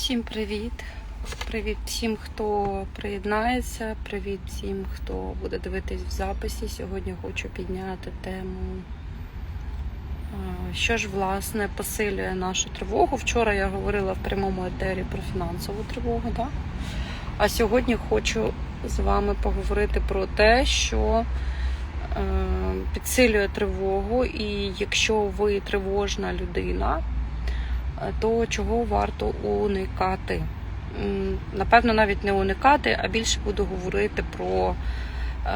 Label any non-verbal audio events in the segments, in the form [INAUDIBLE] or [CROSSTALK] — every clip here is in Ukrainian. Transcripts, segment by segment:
Всім привіт! Привіт всім, хто приєднається. Привіт всім, хто буде дивитись в записі. Сьогодні хочу підняти тему, що ж власне посилює нашу тривогу. Вчора я говорила в прямому етері про фінансову тривогу, да? а сьогодні хочу з вами поговорити про те, що е, підсилює тривогу, і якщо ви тривожна людина, то чого варто уникати? Напевно, навіть не уникати, а більше буду говорити про е,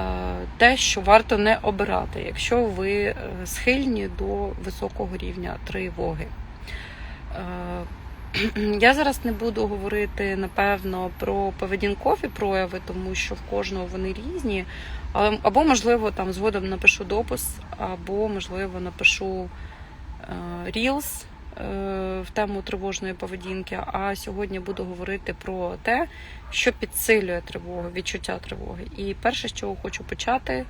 те, що варто не обирати, якщо ви е, схильні до високого рівня тривоги. Е, [CLEARS THROAT] Я зараз не буду говорити, напевно, про поведінкові прояви, тому що в кожного вони різні. Або, можливо, там згодом напишу допис, або, можливо, напишу Reels в тему тривожної поведінки. А сьогодні буду говорити про те, що підсилює тривогу, відчуття тривоги. І перше, з чого хочу почати, е,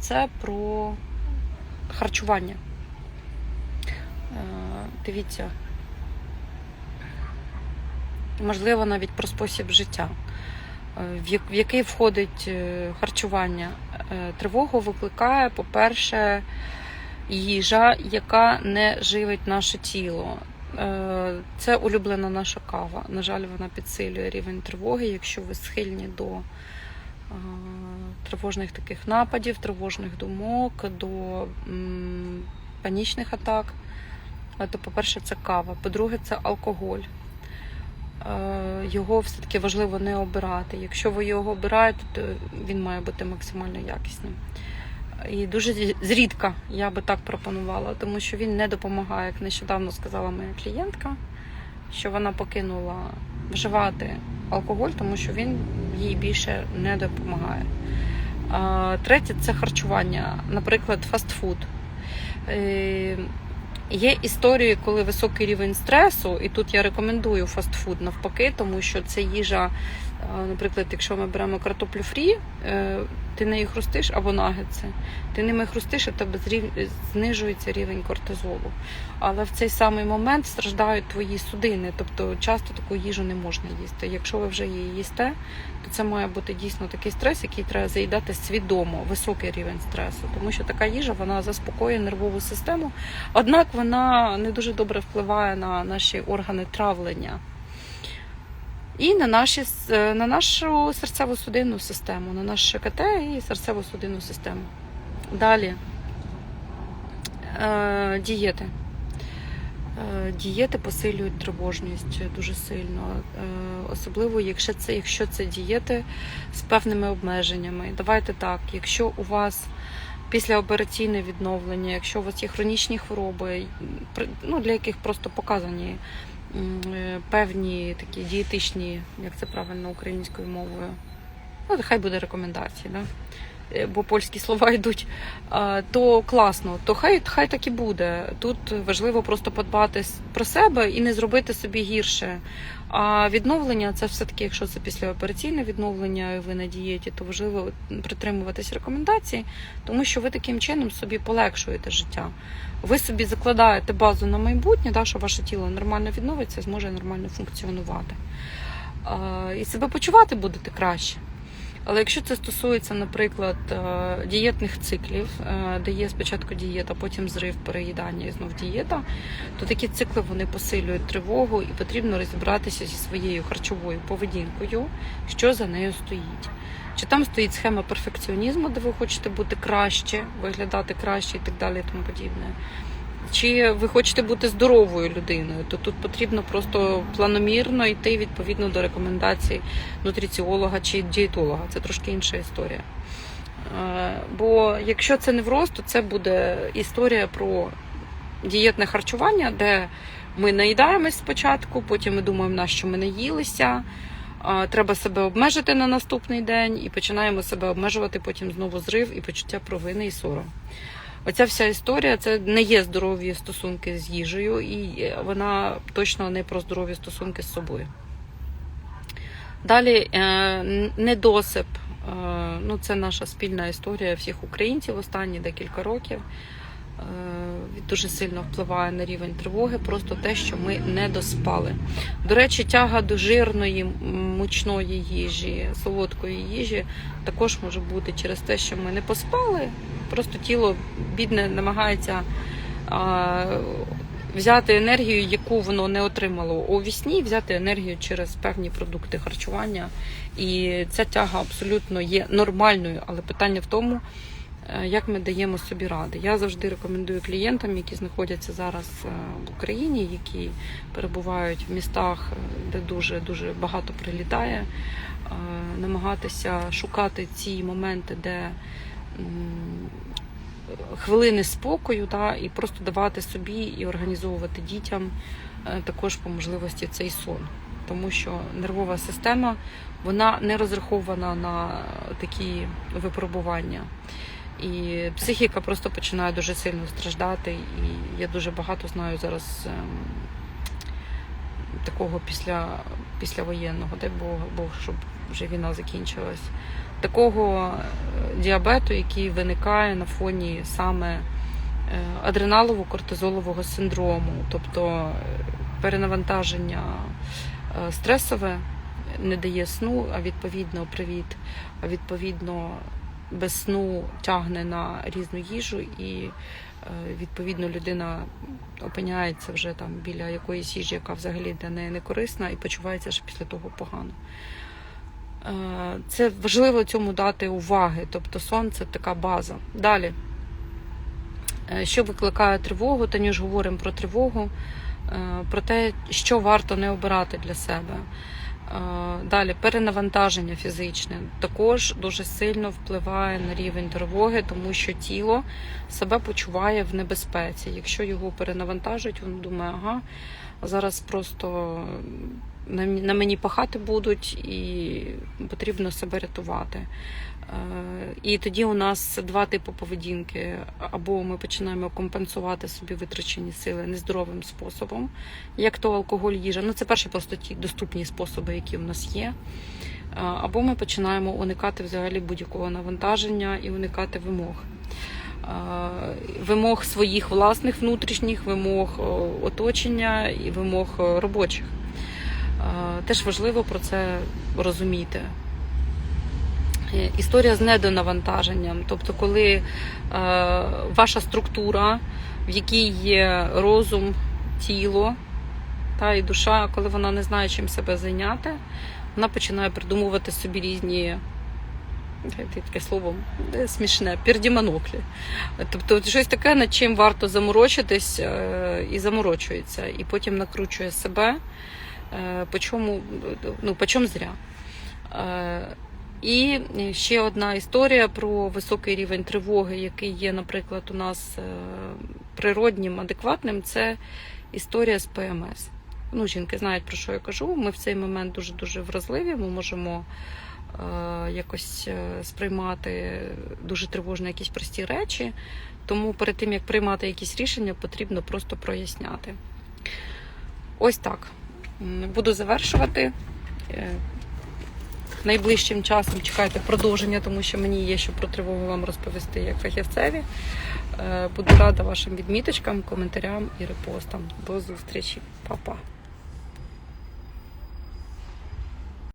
це про харчування. Е, Дивіться, можливо, навіть про спосіб життя, е, в який входить е, харчування. Е, Тривогу викликає, по-перше, їжа, яка не живить наше тіло. Е, Це улюблена наша кава. На жаль, вона підсилює рівень тривоги, якщо ви схильні до е, тривожних таких нападів, тривожних думок, до панічних атак. Е, То, по-перше, це кава. По-друге, це алкоголь. Його все-таки важливо не обирати. Якщо ви його обираєте, то він має бути максимально якісним. І дуже зрідка я би так пропонувала, тому що він не допомагає, як нещодавно сказала моя клієнтка, що вона покинула вживати алкоголь, тому що він їй більше не допомагає. Третє це харчування, наприклад, фастфуд. Е, Є історії, коли високий рівень стресу, і тут я рекомендую фастфуд навпаки, тому що це їжа, наприклад, якщо ми беремо картоплю фрі, е, ти неї хрустиш або нагетси, ти ними хрустиш, в тебе зрів- знижується рівень кортизолу. Але в цей самий момент страждають твої судини, тобто часто таку їжу не можна їсти. Якщо ви вже її їсте, то це має бути дійсно такий стрес, який треба заїдати свідомо, високий рівень стресу, тому що така їжа вона заспокоює нервову систему, однак вона не дуже добре впливає на наші органи травлення. І на, наші, е, на нашу серцево-судинну систему, на наш ШКТ і серцево-судинну систему. Далі е, дієти. Е, Дієти посилюють тривожність дуже сильно, особливо якщо це, якщо це дієти з певними обмеженнями. Давайте так, якщо у вас післяопераційне відновлення, якщо у вас є хронічні хвороби, ну, для яких просто показані певні такі дієтичні, як це правильно українською мовою, ну, хай буде рекомендації, да? Е, бо польські слова [LAUGHS] йдуть, то класно, то хай, хай так і буде. Тут важливо просто подбати про себе і не зробити собі гірше. А відновлення це все-таки, якщо це післяопераційне відновлення, і ви на дієті, то важливо притримуватись рекомендацій, тому що ви таким чином собі полегшуєте життя. Ви собі закладаєте базу на майбутнє, так, що ваше тіло нормально відновиться, зможе нормально функціонувати. І себе почувати будете краще. Але якщо це стосується, наприклад, е, дієтних циклів, е, де є спочатку дієта, потім зрив, переїдання і знов дієта, то такі цикли вони посилюють тривогу і потрібно розібратися зі своєю харчовою поведінкою, що за нею стоїть. Чи там стоїть схема перфекціонізму, де ви хочете бути краще, виглядати краще і так далі, і тому подібне. Чи ви хочете бути здоровою людиною, то тут потрібно просто планомірно йти відповідно до рекомендацій нутриціолога чи дієтолога. Це трошки інша історія. Е, Бо якщо це невроз, то це буде історія про дієтне харчування, де ми наїдаємось спочатку, потім ми думаємо, на що ми наїлися. а, Треба себе обмежити на наступний день і починаємо себе обмежувати, потім знову зрив і почуття провини і сором. Оця вся історія це не є здорові стосунки з їжею, і вона точно не про здорові стосунки з собою. Далі е, недосип. Е, Ну, це наша спільна історія всіх українців останні декілька років. Дуже сильно впливає на рівень тривоги, просто те, що ми не доспали. До речі, тяга до жирної, мучної їжі, солодкої їжі також може бути через те, що ми не поспали. Просто тіло бідне намагається взяти енергію, яку воно не отримало у вісні, взяти енергію через певні продукти харчування. І ця тяга абсолютно є нормальною, але питання в тому, е, як ми даємо собі ради. Я завжди рекомендую клієнтам, які знаходяться зараз е, в Україні, які перебувають в містах, е, де дуже дуже багато прилітає, е, намагатися шукати ці моменти, де хвилини спокою, та, і просто давати собі і організовувати дітям е, також по можливості цей сон. Тому що нервова система вона не розрахована на такі випробування. І психіка просто починає дуже сильно страждати. І я дуже багато знаю зараз ем, такого після, післявоєнного, дай Бог, Бог, щоб вже війна закінчилась. Такого е, діабету, який виникає на фоні саме е, адреналово-кортизолового синдрому, тобто е, перенавантаження стресове не дає сну, а відповідно привіт, а відповідно без сну тягне на різну їжу і е, відповідно людина опиняється вже там біля якоїсь їжі, яка взагалі для неї не корисна, і почувається ще після того погано. Е, Це важливо цьому дати уваги, тобто сон це така база. Далі, Е, що викликає тривогу, Танюш говоримо про тривогу, про те, що варто не обирати для себе. Далі перенавантаження фізичне також дуже сильно впливає на рівень тривоги, тому що тіло себе почуває в небезпеці. Якщо його перенавантажують, він думає, ага, зараз просто на мені пахати будуть і потрібно себе рятувати. Е, І тоді у нас два типи поведінки: або ми починаємо компенсувати собі витрачені сили нездоровим способом, як то алкоголь, їжа. Ну це перші просто ті доступні способи, які у нас є. Е, Або ми починаємо уникати взагалі будь-якого навантаження і уникати вимог. Е, Вимог своїх власних внутрішніх, вимог оточення і вимог робочих. Теж важливо про це розуміти. Е, Історія з недонавантаженням, тобто, коли е, ваша структура, в якій є розум, тіло та і душа, коли вона не знає, чим себе зайняти, вона починає придумувати собі різні. Таке слово е, смішне, пердіманоклі. Тобто щось таке, над чим варто заморочитись, е, і заморочується, і потім накручує себе, по ну, по чому зря. Е, І ще одна історія про високий рівень тривоги, який є, наприклад, у нас е, природнім, адекватним, це історія з ПМС. Ну, жінки знають, про що я кажу. Ми в цей момент дуже-дуже вразливі, ми можемо е, якось е, сприймати дуже тривожно якісь прості речі. Тому перед тим, як приймати якісь рішення, потрібно просто проясняти. Ось так. Буду завершувати. Найближчим часом чекайте продовження, тому що мені є що про тривогу вам розповісти як фахівцеві. Е, Буду рада вашим відміточкам, коментарям і репостам. До зустрічі, Па-па.